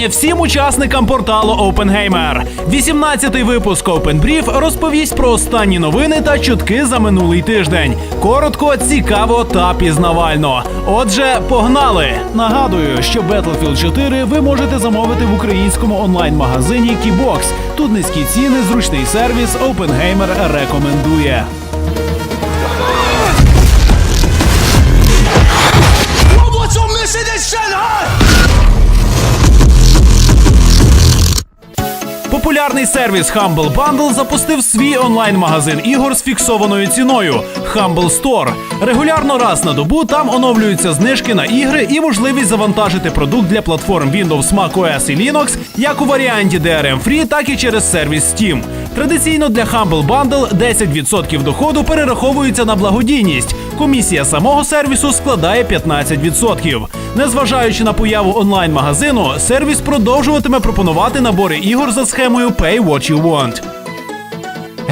вітання всім учасникам порталу OpenGamer. 18-й випуск Brief розповість про останні новини та чутки за минулий тиждень. Коротко, цікаво та пізнавально. Отже, погнали! Нагадую, що Battlefield 4 ви можете замовити в українському онлайн-магазині Keybox. Тут низькі ціни, зручний сервіс OpenGamer рекомендує. Популярний сервіс Humble Bundle запустив свій онлайн-магазин ігор з фіксованою ціною Humble Store. Регулярно раз на добу там оновлюються знижки на ігри і можливість завантажити продукт для платформ Windows, macOS і Linux як у варіанті DRM Free, так і через сервіс Steam. Традиційно для Humble Bundle 10% доходу перераховується на благодійність. Комісія самого сервісу складає 15%. Незважаючи на появу онлайн-магазину, сервіс продовжуватиме пропонувати набори ігор за схемою Pay What You Want.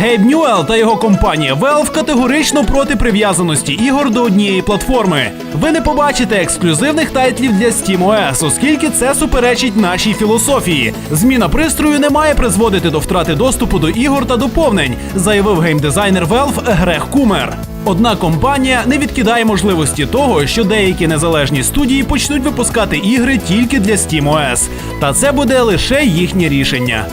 Гейб Ньюел та його компанія Valve категорично проти прив'язаності ігор до однієї платформи. Ви не побачите ексклюзивних тайтлів для SteamOS, оскільки це суперечить нашій філософії. Зміна пристрою не має призводити до втрати доступу до ігор та доповнень, заявив геймдизайнер Valve Грег Кумер. Однак компанія не відкидає можливості того, що деякі незалежні студії почнуть випускати ігри тільки для SteamOS. Та це буде лише їхнє рішення.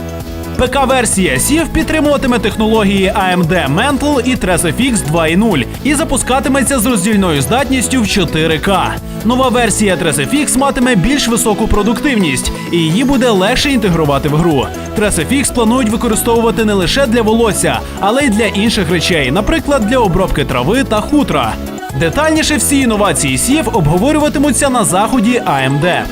ПК-версія SIF підтримуватиме технології AMD Mantle і TresFX 2.0 і запускатиметься з роздільною здатністю в 4К. Нова версія TresFX матиме більш високу продуктивність, і її буде легше інтегрувати в гру. TresFX планують використовувати не лише для волосся, але й для інших речей, наприклад, для обробки трави та хутра. Детальніше всі інновації SIF обговорюватимуться на заході AMD.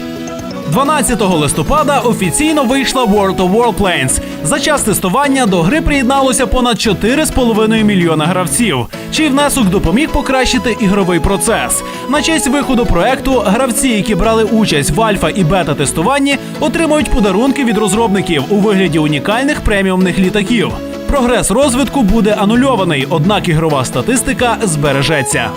12 листопада офіційно вийшла World of Warplanes. За час тестування до гри приєдналося понад 4,5 мільйона гравців. Чий внесок допоміг покращити ігровий процес. На честь виходу проекту гравці, які брали участь в альфа і бета тестуванні, отримають подарунки від розробників у вигляді унікальних преміумних літаків. Прогрес розвитку буде анульований, однак ігрова статистика збережеться.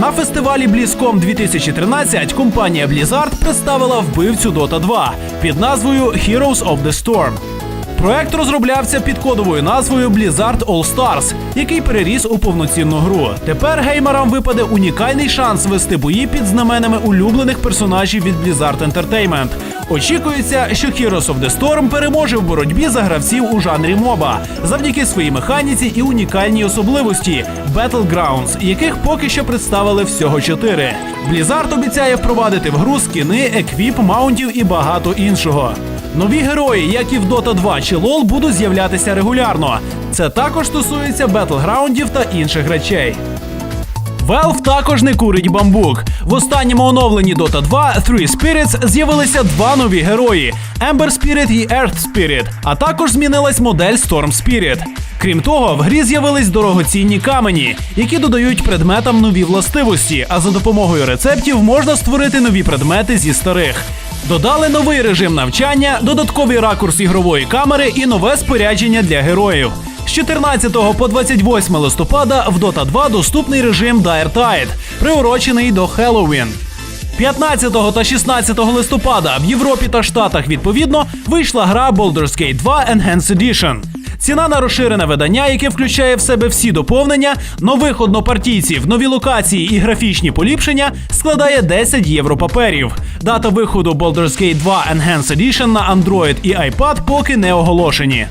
На фестивалі BlizzCon 2013 компанія Blizzard представила вбивцю Dota 2 під назвою Heroes of the Storm. Проект розроблявся під кодовою назвою Blizzard All Stars, який переріс у повноцінну гру. Тепер геймерам випаде унікальний шанс вести бої під знаменами улюблених персонажів від Blizzard Entertainment. Очікується, що Heroes of the Storm переможе в боротьбі за гравців у жанрі моба завдяки своїй механіці і унікальній особливості Battlegrounds, яких поки що представили всього чотири. Blizzard обіцяє впровадити в гру скіни, еквіп, маунтів і багато іншого. Нові герої, як і в Dota 2 чи LoL, будуть з'являтися регулярно. Це також стосується батлграундів та інших речей. Valve також не курить бамбук. В останньому оновленні Dota 2 Three Spirits з'явилися два нові герої: Ember Spirit і Earth Spirit, а також змінилась модель Storm Spirit. Крім того, в грі з'явились дорогоцінні камені, які додають предметам нові властивості, а за допомогою рецептів можна створити нові предмети зі старих. Додали новий режим навчання, додатковий ракурс ігрової камери і нове спорядження для героїв. З 14 по 28 листопада в Dota 2 доступний режим Dire Tide, приурочений до Хеллоуін. 15 та 16 листопада в Європі та Штатах відповідно вийшла гра Baldur's Gate 2 Enhanced Edition. Ціна на розширене видання, яке включає в себе всі доповнення, нових однопартійців, нові локації і графічні поліпшення, складає 10 євро паперів. Дата виходу Baldur's Gate 2 Enhanced Edition на Android і iPad поки не оголошені.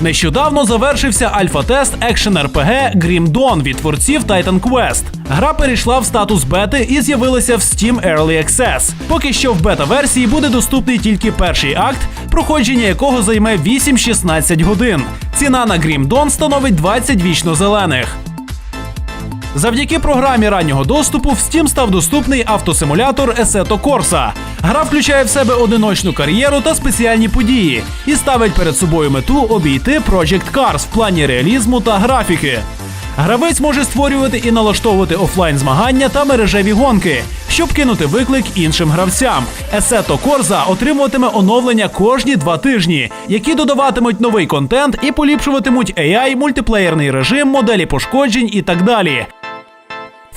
Нещодавно завершився альфа-тест екшен RPG Grim Dawn від творців Titan Quest. Гра перейшла в статус бети і з'явилася в Steam Early Access. Поки що в бета-версії буде доступний тільки перший акт, проходження якого займе 8-16 годин. Ціна на Grim Dawn становить 20 вічно зелених. Завдяки програмі раннього доступу в Steam став доступний автосимулятор Assetto Corsa. Гра включає в себе одиночну кар'єру та спеціальні події і ставить перед собою мету обійти Project Cars в плані реалізму та графіки. Гравець може створювати і налаштовувати офлайн змагання та мережеві гонки, щоб кинути виклик іншим гравцям. Assetto Corsa отримуватиме оновлення кожні два тижні, які додаватимуть новий контент і поліпшуватимуть AI, мультиплеєрний режим, моделі пошкоджень і так далі.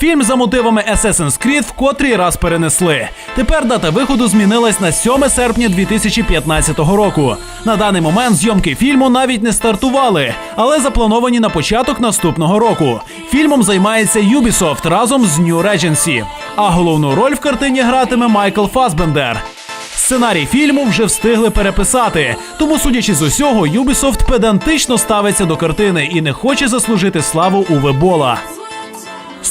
Фільм за мотивами Assassin's Creed в котрий раз перенесли. Тепер дата виходу змінилась на 7 серпня 2015 року. На даний момент зйомки фільму навіть не стартували, але заплановані на початок наступного року. Фільмом займається Ubisoft разом з New Regency. А головну роль в картині гратиме Майкл Фасбендер. Сценарій фільму вже встигли переписати, тому, судячи з усього, Ubisoft педантично ставиться до картини і не хоче заслужити славу Уве Бола.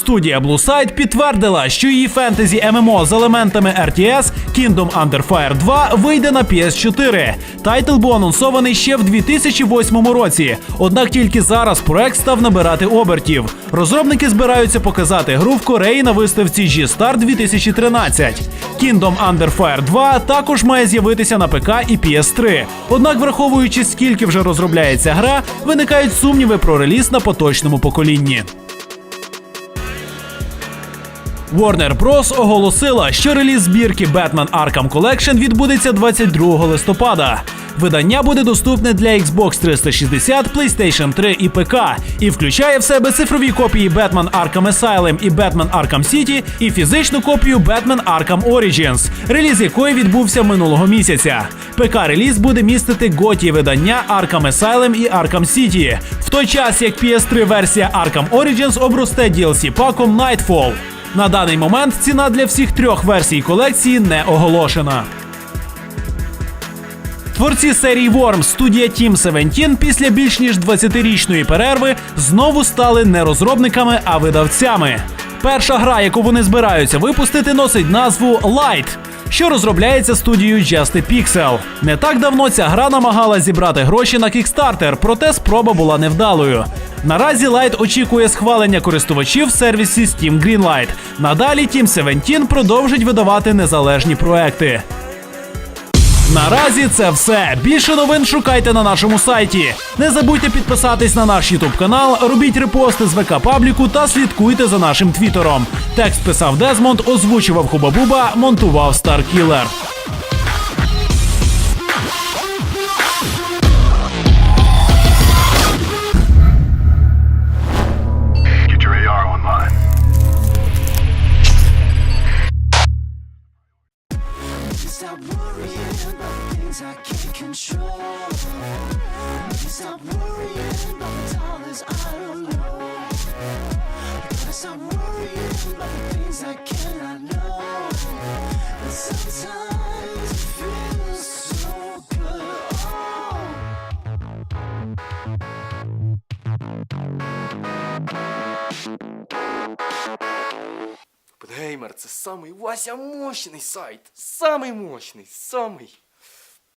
Студія Blueside підтвердила, що її фентезі ММО з елементами RTS Kingdom Under Fire 2 вийде на PS4. Тайтл був анонсований ще в 2008 році. Однак тільки зараз проект став набирати обертів. Розробники збираються показати гру в Кореї на виставці G-Star 2013. Kingdom Under Fire 2 також має з'явитися на ПК і PS3. Однак, враховуючи скільки вже розробляється гра, виникають сумніви про реліз на поточному поколінні. Warner Bros. оголосила, що реліз збірки Batman Arkham Collection відбудеться 22 листопада. Видання буде доступне для Xbox 360, PlayStation 3 і ПК, і включає в себе цифрові копії Batman Arkham Asylum і Batman Arkham City, і фізичну копію Batman Arkham Origins, реліз якої відбувся минулого місяця. ПК-реліз буде містити готі видання Arkham Asylum і Arkham City, в той час як PS3 версія Arkham Origins обросте DLC паком Nightfall. На даний момент ціна для всіх трьох версій колекції не оголошена. Творці серії Worms, студія Team 17 після більш ніж 20-річної перерви знову стали не розробниками, а видавцями. Перша гра, яку вони збираються випустити, носить назву Light, що розробляється студією Just a Pixel. Не так давно ця гра намагалась зібрати гроші на Kickstarter, проте спроба була невдалою. Наразі Light очікує схвалення користувачів в сервісі Steam Greenlight. Надалі Team 17 продовжить видавати незалежні проекти. Наразі це все. Більше новин шукайте на нашому сайті. Не забудьте підписатись на наш Ютуб канал, робіть репости з ВК пабліку та слідкуйте за нашим твіттером. Текст писав Дезмонд, озвучував Хубабуба, монтував Старкілер. About things I can't control. Stop worrying about the dollars I don't know. Stop worrying about the things I cannot know. And sometimes це самий Вася мощний сайт. Самий мощний, самий.